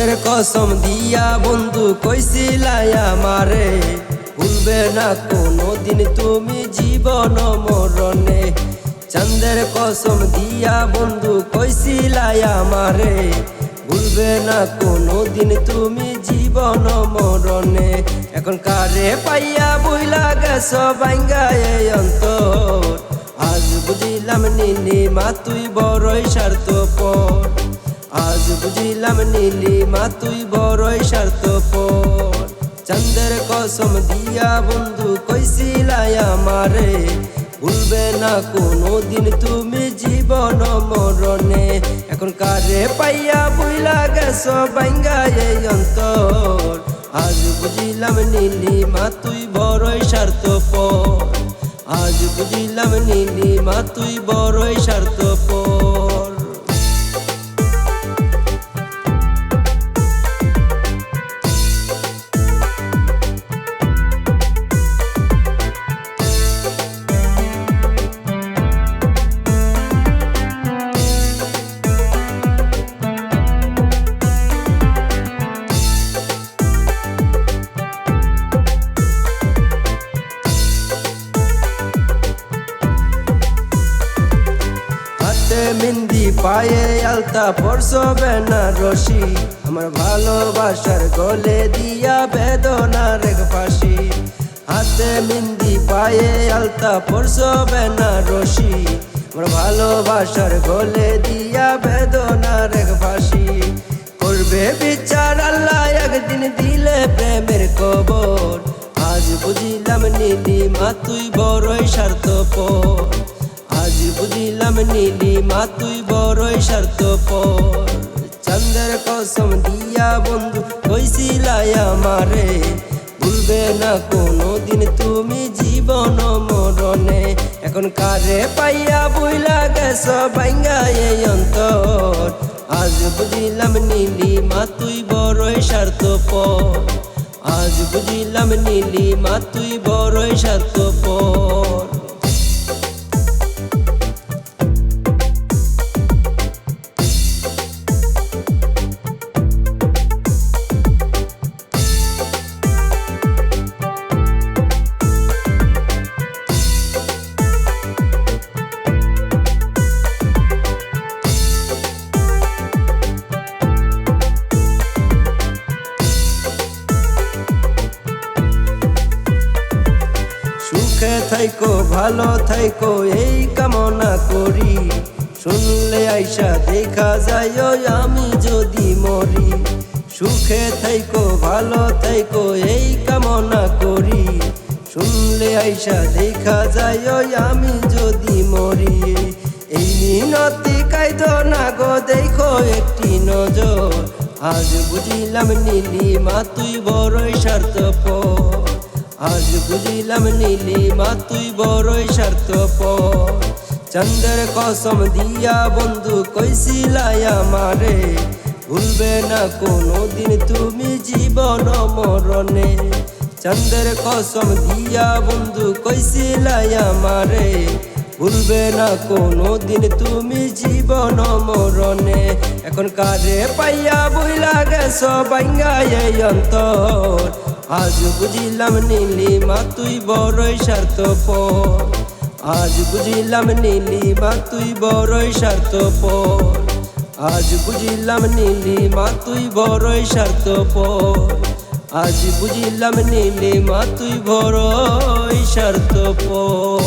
কসম দিয়া বন্ধু কইছিলাই আমারে, ভুলবে না কোনো দিন তুমি জীবন মরণে। চন্দের কসম দিয়া বন্ধু কইছিলাই আমারে, ভুলবে না কোনো দিন তুমি জীবন মরণে। এখন কারে পাইয়া বইলা গেছ বাঙ্গায় অন্তর? আজ বুঝিলাম নীলি মা, তুই বড়ই স্বার্থপর। আজ বুঝিলাম নীলি মা তুই বড়ই স্বার্থপর। চন্দের কসম দিয়া বন্ধু কইছিলাই আমারে, ভুলবে না কোনো দিন তুমি জীবন মরণে। এখন কারে পাইয়া বুইলা গেছ বাঙ্গায় অন্তর? আজ বুঝিলাম নীলি মা তুই বড়ই স্বার্থপর। আজ বুঝিলাম নীলি মা তুই বড়ই স্বার্থপর। মেহেন্দি পায়ে আলতা পরশো বেনারসি আমার ভালোবাসার গলে দিয়া বেদনার ফাঁসি। হাতে মেহেন্দি পায়ে আলতা পরশো বেনারসি আমার ভালোবাসার গলে দিয়া বেদনার ফাঁসি। করবে বিচার আল্লাহ একদিন দিলে প্রেমের কবর। আজ বুঝিলাম নীলি মা তুই বড়ই স্বার্থপর। আজ বুঝিলাম নীলি মা, তুই বড়ই স্বার্থপর। চন্দ্রের কসম দিয়া বন্ধু কইছিলাই আমারে। ভুলবে না কোনো দিন তুমি জীবন মরণে। এখন কারে পাইয়া বইলা গেছ বাঙ্গায় অন্তর। আজ বুঝিলাম নীলি মা, তুই বড়ই স্বার্থপর। আজ বুঝিলাম নীলি মা, তুই বড়ই স্বার্থপর। থাইকো, ভালো থাইকো, এই কামনা করি। শুনলে আইসা দেখা যায় আমি যদি মরি। সুখে থাইকো, ভালো থাইকো, এই কামনা করি। শুনলে আইসা দেখা যায় আমি যদি মরি। এই মিনতি কাইদ না গো, দেখো একটি নজর। আজ বুঝিলাম নীলি মা তুই বড়ই স্বার্থপর। আজ বুঝিলাম নীলি মা, তুই বড়ই স্বার্থপর। চন্দ্রের কসম দিয়া বন্ধু কইছিলাই আমারে, ভুলবে না কোনো দিন তুমি জীবন মরণে। চন্দ্রের কসম দিয়া বন্ধু কইছিলাই আমারে, ভুলবে না কোনো দিন তুমি জীবন মরণে। এখন কারে পাইয়া বইলা গেছ বাঙ্গায় অন্তর। আজ বুঝিলাম নীলি মা, তুই বড়ই স্বার্থপর। আজ বুঝিলাম নীলি মা, তুই বড়ই স্বার্থপর। আজ বুঝিলাম নীলি মা, তুই বড়ই স্বার্থপর। আজ বুঝিলাম নীলি মা, তুই বড়ই স্বার্থপর।